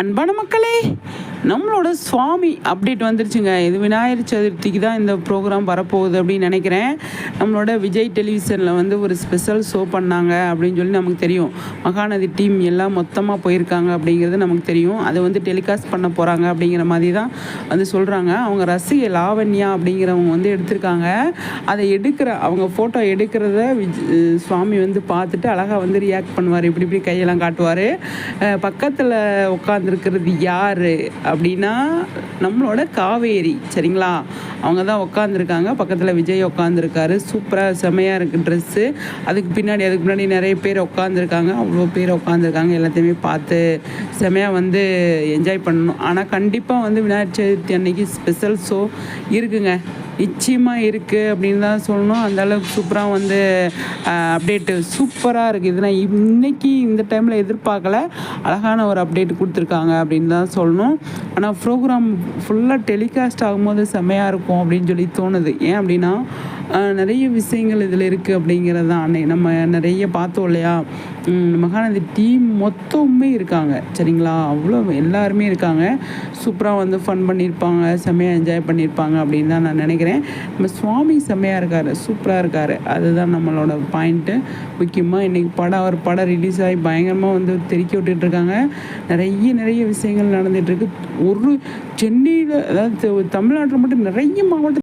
அன்பான மக்களே நம்மளோட சுவாமி அப்டேட் வந்துருச்சுங்க. இது விநாயகர் சதுர்த்திக்கு தான் இந்த ப்ரோக்ராம் வரப்போகுது அப்படின்னு நினைக்கிறேன். நம்மளோட விஜய் டெலிவிஷனில் வந்து ஒரு ஸ்பெஷல் ஷோ பண்ணாங்க அப்படின்னு சொல்லி நமக்கு தெரியும். மகாநதி டீம் எல்லாம் மொத்தமாக போயிருக்காங்க அப்படிங்கிறது நமக்கு தெரியும். அதை வந்து டெலிகாஸ்ட் பண்ண போகிறாங்க அப்படிங்கிற மாதிரி தான் வந்து சொல்கிறாங்க அவங்க ரசிகை லாவண்யா அப்படிங்கிறவங்க வந்து எடுத்திருக்காங்க. அதை எடுக்கிற அவங்க ஃபோட்டோ எடுக்கிறத விஜ் சுவாமி வந்து பார்த்துட்டு அழகாக வந்து ரியாக்ட் பண்ணுவார். இப்படி இப்படி கையெல்லாம் காட்டுவார். பக்கத்தில் உட்காந்துருக்கிறது யார்? அப்படின்னா நம்மளோட காவேரி சரிங்களா? அவங்க தான் உட்காந்துருக்காங்க பக்கத்தில் விஜய் உட்காந்துருக்காரு சூப்பராக செமையாக இருக்குது ட்ரெஸ்ஸு அதுக்கு பின்னாடி அதுக்கு முன்னாடி நிறைய பேர் உட்காந்துருக்காங்க அவ்வளோ பேர் உட்காந்துருக்காங்க எல்லாத்தையுமே பார்த்து செமையாக வந்து என்ஜாய் பண்ணணும். ஆனால் கண்டிப்பாக வந்து விநாயகர் சதுர்த்தி அன்னைக்கு ஸ்பெஷல் ஷோ இருக்குங்க. நிச்சயமாக இருக்குது அப்படின்னு தான் சொல்லணும். அந்த அளவுக்கு சூப்பராக வந்து அப்டேட்டு சூப்பராக இருக்குது இது நான் இன்னைக்கு இந்த டைமில் எதிர்பார்க்கல. அழகான ஒரு அப்டேட் கொடுத்துருக்காங்க அப்படின்னு தான் சொல்லணும். ஆனால் ப்ரோக்ராம் ஃபுல்லாக டெலிகாஸ்ட் ஆகும்போது செம்மையாக இருக்கும் அப்படின்னு சொல்லி தோணுது. ஏன் அப்படின்னா நிறைய விஷயங்கள் இதில் இருக்குது அப்படிங்கிறது தான் அன்னை நம்ம நிறைய பார்த்தோம் இல்லையா? மகாநதி டீம் மொத்தமுமே இருக்காங்க. சரிங்களா? அவ்வளோ எல்லாருமே இருக்காங்க. சூப்பராக வந்து ஃபன் பண்ணியிருப்பாங்க செம்மையாக என்ஜாய் பண்ணியிருப்பாங்க அப்படின்னு தான் நான் நினைக்கிறேன். நம்ம சுவாமி செம்மையாக இருக்கார் சூப்பராக இருக்கார். அதுதான் நம்மளோட பாயிண்ட்டு முக்கியமாக இன்றைக்கி படம் அவர் படம் ரிலீஸ் ஆகி பயங்கரமாக வந்து தெறிக்க விட்டுட்டு இருக்காங்க. நிறைய நிறைய விஷயங்கள் நடந்துகிட்ருக்கு ஒரு சென்னையில் அதாவது தமிழ்நாட்டில் மட்டும் நிறைய மாவட்டம்